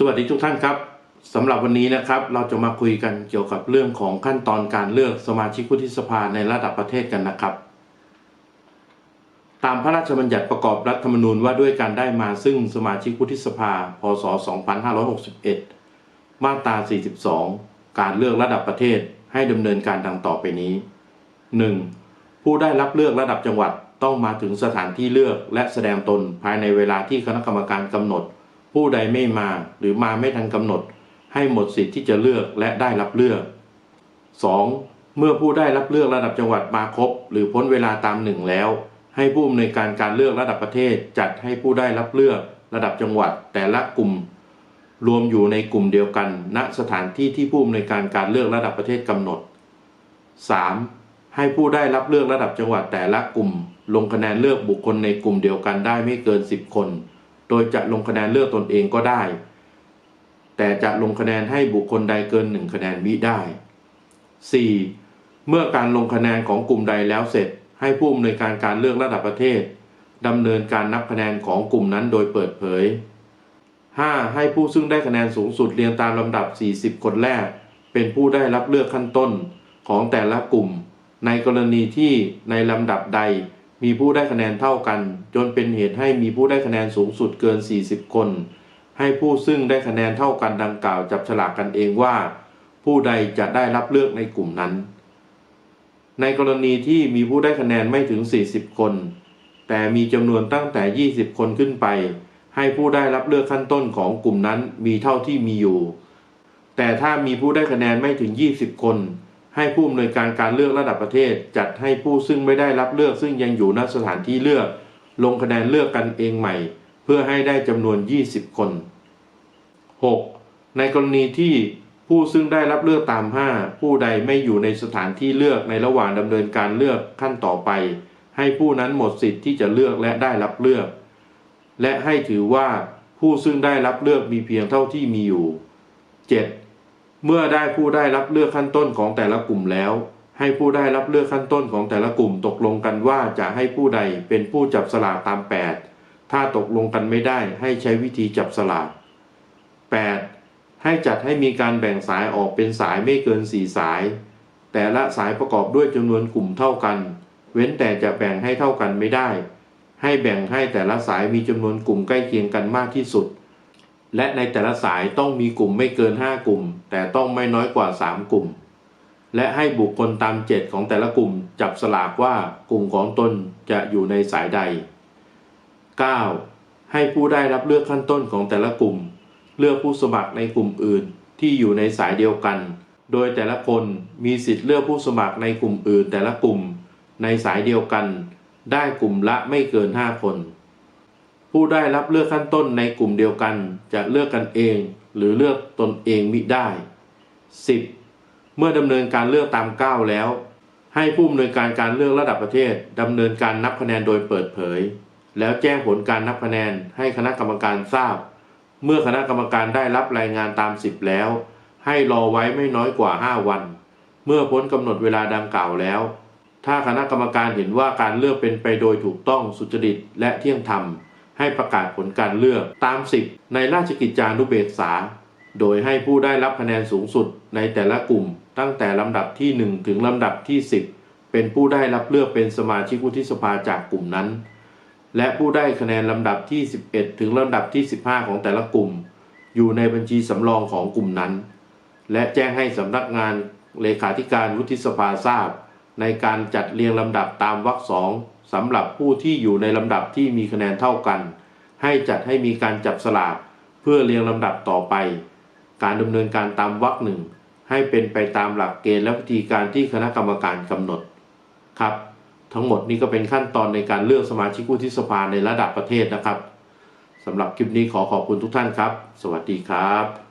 สวัสดีทุกท่านครับสำหรับวันนี้นะครับ เราจะมาคุยกันเกี่ยวกับเรื่องของขั้นตอนการเลือกสมาชิกวุฒิสภาในระดับประเทศกันนะครับ ตามพระราชบัญญัติประกอบรัฐธรรมนูญว่าด้วยการได้มาซึ่งสมาชิกวุฒิสภา พศ 2561 มาตรา 42 การเลือกระดับประเทศให้ดำเนินการดังต่อไปนี้ 1. ผู้ได้รับเลือกระดับจังหวัดต้องมาถึงสถานที่เลือกและแสดงตนภายในเวลาที่คณะกรรมการกำหนด ผู้ใดไม่มาหรือมาไม่ทันกำหนด ให้หมดสิทธิ์ที่จะเลือกและได้รับเลือก 2. เมื่อผู้ได้รับเลือกระดับจังหวัดมาครบ หรือพ้นเวลาตามหนึ่งแล้ว ให้ผู้อำนวยการการเลือกระดับประเทศ จัดให้ผู้ได้รับเลือกระดับจังหวัดแต่ละกลุ่ม รวมอยู่ในกลุ่มเดียวกัน ณสถานที่ที่ผู้อำนวยการการเลือกระดับประเทศกำหนด 3. ให้ผู้ได้รับเลือกระดับจังหวัดแต่ละกลุ่ม ลงคะแนนเลือกบุคคลในกลุ่มเดียวกันได้ไม่เกิน 10 คน โดยจะลงคะแนนเลือกตนเองก็ได้ แต่จะลงคะแนนให้บุคคลใดเกิน 1 คะแนนมิได้ 4. เมื่อการลงคะแนนของกลุ่มใดแล้วเสร็จ ให้ผู้อำนวยการการเลือกระดับประเทศดำเนินการนับคะแนนของกลุ่มนั้นโดยเปิดเผย 5. ให้ผู้ซึ่งได้คะแนนสูงสุดเรียงตามลำดับ 40 คนแรก เป็นผู้ได้รับเลือกขั้นต้นของแต่ละกลุ่ม ในกรณีที่ในลำดับใด มีผู้ได้คะแนนเท่ากัน จนเป็นเหตุให้มีผู้ได้คะแนนสูงสุดเกิน 40 คน ให้ผู้ซึ่งได้คะแนนเท่ากันดังกล่าวจับฉลากกันเองว่า ผู้ใดจะได้รับเลือกในกลุ่มนั้น ในกรณีที่มีผู้ได้คะแนนไม่ถึง 40 คน แต่มีจำนวนตั้งแต่ 20 คนขึ้นไป ให้ผู้ได้รับเลือกขั้นต้นของกลุ่มนั้นมีเท่าที่มีอยู่ แต่ถ้ามีผู้ได้คะแนนไม่ถึง 20 คน ให้ผู้อำนวยการการเลือกระดับประเทศ จัดให้ผู้ซึ่งไม่ได้รับเลือก ซึ่งยังอยู่ณสถานที่เลือก ลงคะแนนเลือกกันเองใหม่ เพื่อให้ได้จำนวน 20 คน 6. ในกรณีที่ผู้ซึ่งได้รับเลือกตาม 5 ผู้ใดไม่อยู่ในสถานที่เลือกในระหว่างดำเนินการเลือกขั้นต่อไป ให้ผู้นั้นหมดสิทธิ์ที่จะเลือกและได้รับเลือก และให้ถือว่าผู้ซึ่งได้รับเลือกมีเพียงเท่าที่มีอยู่ 7. เมื่อได้ผู้ได้รับเลือกขั้นต้นของแต่ละกลุ่มแล้ว ให้ผู้ได้รับเลือกขั้นต้นของแต่ละกลุ่มตกลงกันว่าจะให้ผู้ใดเป็นผู้จับสลากตาม 8 ถ้าตกลงกันไม่ได้ให้ใช้วิธีจับสลาก 8. ให้จัดให้มีการแบ่งสายออกเป็นสายไม่เกิน 4 สาย แต่ละสายประกอบด้วยจำนวนกลุ่มเท่ากัน เว้นแต่จะแบ่งให้เท่ากันไม่ได้ ให้แบ่งให้แต่ละสายมีจำนวนกลุ่มใกล้เคียงกันมากที่สุด และในแต่ละสายต้องมีกลุ่มไม่เกิน 5 กลุ่ม แต่ต้องไม่น้อยกว่า 3 กลุ่ม และให้บุคคลตามเจตของแต่ละกลุ่มจับสลากว่ากลุ่มของตนจะอยู่ในสายใด 9. ให้ผู้ได้รับเลือกขั้นต้นของแต่ละกลุ่ม เลือกผู้สมัครในกลุ่มอื่นที่อยู่ในสายเดียวกัน โดยแต่ละคนมีสิทธิ์เลือกผู้สมัครในกลุ่มอื่นแต่ละกลุ่ม ในสายเดียวกัน ได้กลุ่มละไม่เกิน 5 คน ผู้ได้รับเลือกขั้นต้นในกลุ่มเดียวกันจะเลือกกันเอง หรือเลือกตนเองมิได้ 10. เมื่อดำเนินการเลือกตาม 9 แล้ว ให้ผู้อำนวยการการเลือกระดับประเทศดำเนินการนับคะแนนโดยเปิดเผย แล้วแจ้งผลการนับคะแนนให้คณะกรรมการทราบ เมื่อคณะกรรมการได้รับรายงานตามสิบแล้ว ให้รอไว้ไม่น้อยกว่า 5 วัน เมื่อพ้นกำหนดเวลาดังกล่าวแล้ว ถ้าคณะกรรมการเห็นว่าการเลือกเป็นไปโดยถูกต้องสุจริตและเที่ยงธรรม ให้ประกาศผลการเลือกตามสิบในราชกิจจานุเบกษา โดยให้ผู้ได้รับคะแนนสูงสุดในแต่ละกลุ่ม ตั้งแต่ลำดับที่ 1 ถึงลำดับที่ 10 เป็นผู้ได้รับเลือกเป็นสมาชิกวุฒิสภาจากกลุ่มนั้น และผู้ได้คะแนนลำดับที่ 11 ถึงลำดับที่ 15 ของแต่ละกลุ่ม อยู่ในบัญชีสำรองของกลุ่มนั้น และแจ้งให้สำนักงานเลขาธิการวุฒิสภาทราบ ในการจัดเรียงลำดับตามวรรคสองสำหรับผู้ที่อยู่ในลำดับที่มีคะแนนเท่ากัน ให้จัดให้มีการจับสลากเพื่อเรียงลำดับต่อไป การดำเนินการตามวรรคหนึ่งให้เป็นไปตามหลักเกณฑ์และวิธีการที่คณะกรรมการกำหนดครับ ทั้งหมดนี้ก็เป็นขั้นตอนในการเลือกสมาชิกวุฒิสภาในระดับประเทศนะครับสำหรับคลิปนี้ขอขอบคุณทุกท่านครับ สวัสดีครับ